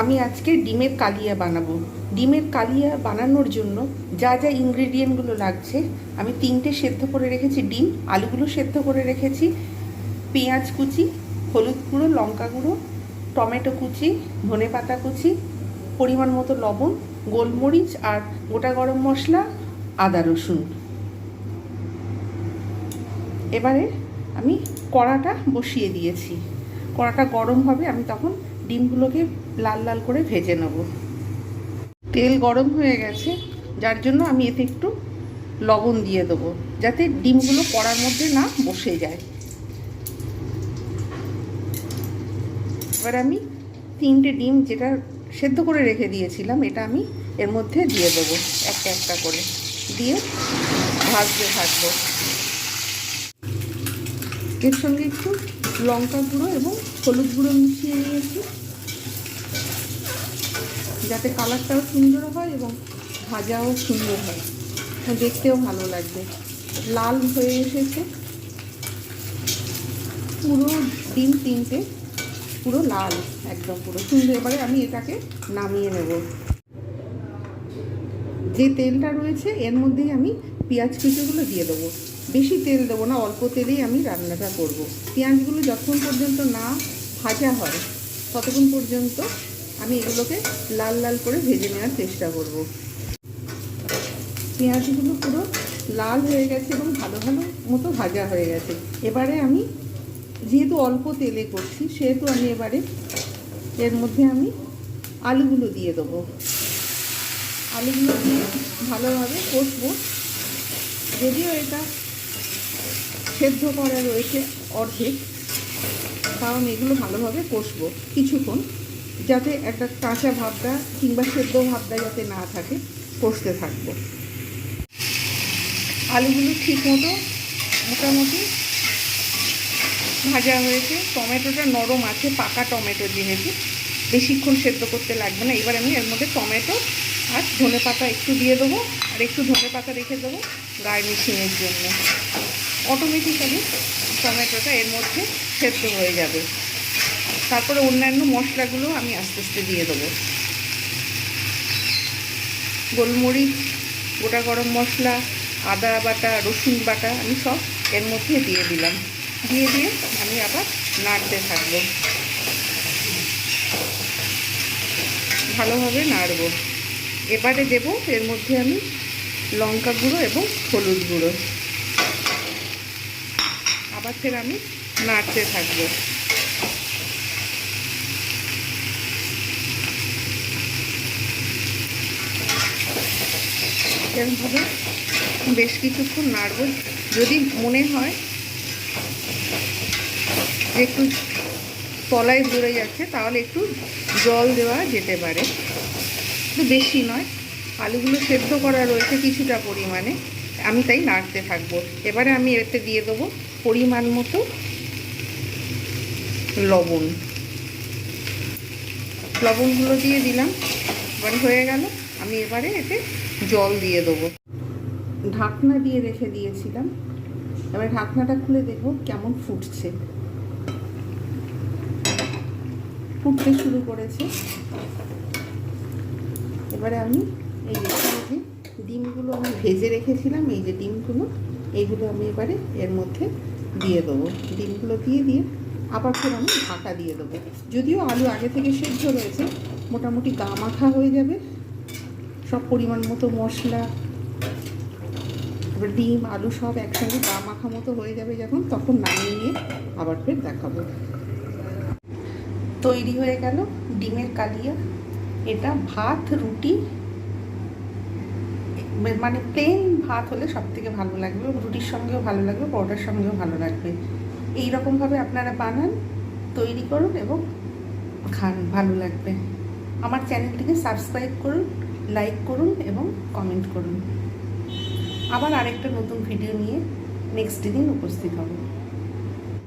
আমি আজকে ডিমের কালিয়া বানাবো। ডিমের কালিয়া বানানোর জন্য যা যা ইনগ্রেডিয়েন্টগুলো লাগছে, আমি তিনটে সেদ্ধ করে রেখেছি ডিম, আলুগুলো সেদ্ধ করে রেখেছি, পেঁয়াজ কুচি, হলুদ গুঁড়ো, লঙ্কা গুঁড়ো, টমেটো কুচি, ধনে পাতা কুচি, পরিমাণ মতো লবণ, গোলমরিচ আর গোটা গরম মশলা, আদা রসুন। এবারে আমি কড়াটা বসিয়ে দিয়েছি। কড়াটা গরম হবে, আমি তখন ডিমগুলোকে লাল লাল করে ভেজে নেব। তেল গরম হয়ে গেছে, যার জন্য আমি এতে একটু লবণ দিয়ে দেবো, যাতে ডিমগুলো কড়ার মধ্যে না বসে যায়। এবার আমি তিনটে ডিম যেটা সেদ্ধ করে রেখে দিয়েছিলাম, এটা আমি এর মধ্যে দিয়ে দেবো, একটা একটা করে। দিয়ে ভাজতে থাকব। এর সঙ্গে একটু লঙ্কা গুঁড়ো এবং হলুদ গুঁড়ো মিশিয়ে নিয়েছি। যাতে কালারটাও সুন্দর হয় এবং ভাজাও সুন্দর হয়। দেখতেও ভালো লাগবে। লাল হয়ে এসেছে। পুরো ডিম তিনটে, পুরো লাল, একদম পুরো। সুন্দর এবারে আমি এটাকে নামিয়ে নেব। যে তেলটা রয়েছে, এর মধ্যেই আমি পেঁয়াজ কুচিগুলো দিয়ে দেবো। বেশি তেল দেবো না, অল্প তেলেই আমি রান্নাটা করব। পেঁয়াজগুলো যতক্ষণ পর্যন্ত না ভাজা হয়, ততক্ষণ পর্যন্ত আমি এগুলোকে লাল লাল করে ভেজে নেওয়ার চেষ্টা করব। পেঁয়াজগুলো পুরো লাল হয়ে গেছে এবং ভালো ভালো মতো ভাজা হয়ে গেছে এবারে আমি যেহেতু অল্প তেলে করছি, সেহেতু আমি এবারে এর মধ্যে আমি আলুগুলো দিয়ে দেবো আলুগুলো দিয়ে ভালোভাবে কষবো যদিও এটা সেদ্ধ করা রয়েছে অর্ধেক। কারণ এগুলো ভালোভাবে কষবো কিছুক্ষণ, যাতে একটা কাঁচা ভাবটা কিংবা সেদ্ধ ভাবটা যাতে না থাকে, কষতে থাকব। আলুগুলো ঠিক মতো মোটামুটি ভাজা হয়েছে। টমেটোটা নরম আছে, পাকা টমেটো যেহেতু। বেশিক্ষণ সেদ্ধ করতে লাগবে না। এবার আমি এর মধ্যে টমেটো আর ধনে পাতা একটু দিয়ে দেবো, আর একটু ধনে পাতা রেখে দেবো গার্নিশিংয়ের জন্য। অটোমেটিক্যালি টমেটোটা এর মধ্যে সেদ্ধ হয়ে যাবে। তারপরে অন্যান্য মশলাগুলো আমি আস্তে আস্তে দিয়ে দেবো। গোলমরিচ, গোটা গরম মশলা, আদা বাটা, রসুন বাটা আমি সব এর মধ্যে দিয়ে দিলাম। দিয়ে দিয়ে আমি আবার নাড়তে থাকব। ভালোভাবে নাড়বো। এবারে দেব এর মধ্যে আমি লঙ্কা গুঁড়ো এবং হলুদ গুঁড়ো। আবার ফের আমি নাড়তে থাকব। এরকমভাবে বেশ কিছুক্ষণ নাড়ব। যদি মনে হয় যে একটু তলায় ধরে যাচ্ছে, তাহলে একটু জল দেওয়া যেতে পারে। একটু বেশি নয়। আলুগুলো সেদ্ধ করা রয়েছে কিছুটা পরিমাণে। আমি তাই নাড়তে থাকব। এবারে আমি এতে দিয়ে দেবো পরিমাণ মতো লবণ। লবণগুলো দিয়ে দিলাম, এবার হয়ে গেল। আমি এবারে এতে জল দিয়ে দেবো। ঢাকনা দিয়ে রেখে দিয়েছিলাম। এবার ঢাকনাটা খুলে দেখব কেমন ফুটছে। ফুটতে শুরু করেছে। এবারে আমি এই যে ডিমগুলো আমি ভেজে রেখেছিলাম, এই যে ডিমগুলো, এইগুলো আমি এবারে এর মধ্যে দিয়ে দেবো। ডিমগুলো দিয়ে দিয়ে আবার ফের আমি ঢাকা দিয়ে দেবো। যদিও আলু আগে থেকে সেদ্ধ রয়েছে, মোটামুটি গা মাখা হয়ে যাবে। সব পরিমাণ মতো মশলা ডিম, আলু সব একসঙ্গে গা মাখা মতো হয়ে যাবে যখন, তখন নামিয়ে নিয়ে আবার ফের দেখাবো। তৈরি হয়ে গেল ডিমের কালিয়া। এটা ভাত, রুটি মানে প্লেন ভাত হলে সব থেকে ভালো লাগবে, রুটির সঙ্গেও ভালো লাগবে, পরোটার সঙ্গেও ভালো লাগবে। এই রকমভাবে আপনারা বানান, তৈরি করুন এবং খান, ভালো লাগবে। আমার চ্যানেলটিকে সাবস্ক্রাইব করুন, লাইক করুন এবং কমেন্ট করুন। আবার আরেকটা নতুন ভিডিও নিয়ে নেক্সট দিন উপস্থিত হব।